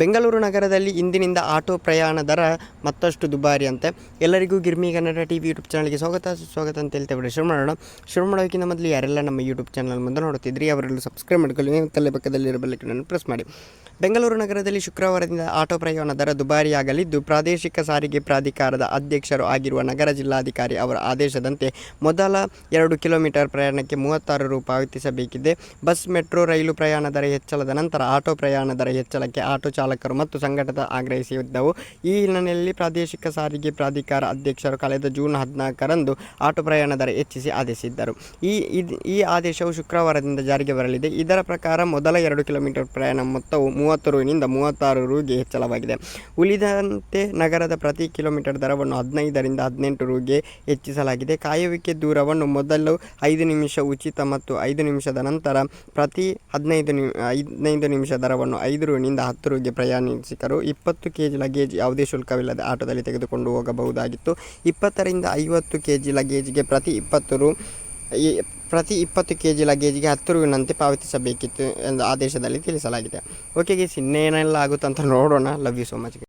ಬೆಂಗಳೂರು ನಗರದಲ್ಲಿ ಇಂದಿನಿಂದ ಆಟೋ ಪ್ರಯಾಣ ದರ ಮತ್ತಷ್ಟು ದುಬಾರಿ ಅಂತೆ ಎಲ್ಲರಿಗೂ Girmi Kannada T V YouTube ಚಾನಲ್ಗೆ ಸ್ವಾಗತ. ಸ್ವಾಗತ ಅಂತ ಹೇಳ್ತೇವೆ ಬಿಡಿ ಶುರು ಮಾಡೋಣ. ಶುರು ಮಾಡೋಕ್ಕಿಂತ ಮೊದಲು ಯಾರೆಲ್ಲ ನಮ್ಮ ಯೂಟ್ಯೂಬ್ ಚಾನಲ್ ಮುಂದೆ ನೋಡ್ತಿದ್ರಿ ಅವರೆಲ್ಲ ಸಬ್ಸ್ಕ್ರೈಬ್ ಮಾಡ್ಕೊಳ್ಳಿ. ತಲೆ ಪಕ್ಕದಲ್ಲಿರೋ ಬೆಲ್ಲಕ್ಕನ್ನು ಪ್ರೆಸ್ ಮಾಡಿ. ಬೆಂಗಳೂರು ನಗರದಲ್ಲಿ ಶುಕ್ರವಾರದಿಂದ ಆಟೋ ಪ್ರಯಾಣ ದರ ದುಬಾರಿಯಾಗಲಿದ್ದು, ಪ್ರಾದೇಶಿಕ ಸಾರಿಗೆ ಪ್ರಾಧಿಕಾರದ ಅಧ್ಯಕ್ಷರು ಆಗಿರುವ ನಗರ ಜಿಲ್ಲಾಧಿಕಾರಿ ಅವರ ಆದೇಶದಂತೆ ಮೊದಲ ಎರಡು ಕಿಲೋಮೀಟರ್ ಪ್ರಯಾಣಕ್ಕೆ ಮೂವತ್ತಾರು ರು ಪಾವತಿಸಬೇಕಿದೆ ಬಸ್, ಮೆಟ್ರೋ, ರೈಲು ಪ್ರಯಾಣ ದರ ಹೆಚ್ಚಳದ ನಂತರ ಆಟೋ ಪ್ರಯಾಣ ದರ ಹೆಚ್ಚಳಕ್ಕೆ ಆಟೋ ಚಾಲಕರು ಮತ್ತು ಸಂಘಟನೆ ಆಗ್ರಹಿಸಿದ್ದವು. ಈ ಹಿನ್ನೆಲೆಯಲ್ಲಿ ಪ್ರಾದೇಶಿಕ ಸಾರಿಗೆ ಪ್ರಾಧಿಕಾರ ಅಧ್ಯಕ್ಷರು ಕಳೆದ ಜೂನ್ ಹದಿನಾಲ್ಕರಂದು ಆಟೋ ಪ್ರಯಾಣ ದರ ಹೆಚ್ಚಿಸಿ ಆದೇಶಿಸಿದ್ದರು. ಈ ಈ ಆದೇಶವು ಶುಕ್ರವಾರದಿಂದ ಜಾರಿಗೆ ಬರಲಿದೆ. ಇದರ ಪ್ರಕಾರ ಮೊದಲ ಎರಡು ಕಿಲೋಮೀಟರ್ ಪ್ರಯಾಣ ಮೊತ್ತವು ಮೂವತ್ತು ರುವಿನಿಂದ ಮೂವತ್ತಾರು ರೂಗೆ ಹೆಚ್ಚಳವಾಗಿದೆ. ಉಳಿದಂತೆ ನಗರದ ಪ್ರತಿ ಕಿಲೋಮೀಟರ್ ದರವನ್ನು ಹದಿನೈದರಿಂದ ಹದಿನೆಂಟು ರುಗೆ ಹೆಚ್ಚಿಸಲಾಗಿದೆ. ಕಾಯುವಿಕೆ ದೂರವನ್ನು ಮೊದಲು ಐದು ನಿಮಿಷ ಉಚಿತ ಮತ್ತು ಐದು ನಿಮಿಷದ ನಂತರ ಪ್ರತಿ ಹದಿನೈದು ನಿ ಹದಿನೈದು ನಿಮಿಷ ದರವನ್ನು ಐದು ರುನಿಂದ ಹತ್ತು ರುಗೆ ಪ್ರಯಾಣಿಕರು ಇಪ್ಪತ್ತು ಕೆ ಜಿ ಲಗೇಜ್ ಯಾವುದೇ ಶುಲ್ಕವಿಲ್ಲದೆ ಆಟೋದಲ್ಲಿ ತೆಗೆದುಕೊಂಡು ಹೋಗಬಹುದಾಗಿತ್ತು. ಇಪ್ಪತ್ತರಿಂದ ಐವತ್ತು ಕೆ ಜಿ ಲಗೇಜ್ಗೆ ಪ್ರತಿ ಇಪ್ಪತ್ತು ರು, ಈ ಪ್ರತಿ ಇಪ್ಪತ್ತು ಕೆ ಜಿ ಲಗೇಜ್ಗೆ ಹತ್ತು ರುವಿನಂತೆ ಪಾವತಿಸಬೇಕಿತ್ತು ಎಂದು ಆದೇಶದಲ್ಲಿ ತಿಳಿಸಲಾಗಿದೆ. ಓಕೆ ಗೀಸ್ ಇನ್ನೇನೆಲ್ಲ ಆಗುತ್ತಂತ ನೋಡೋಣ. Love you so much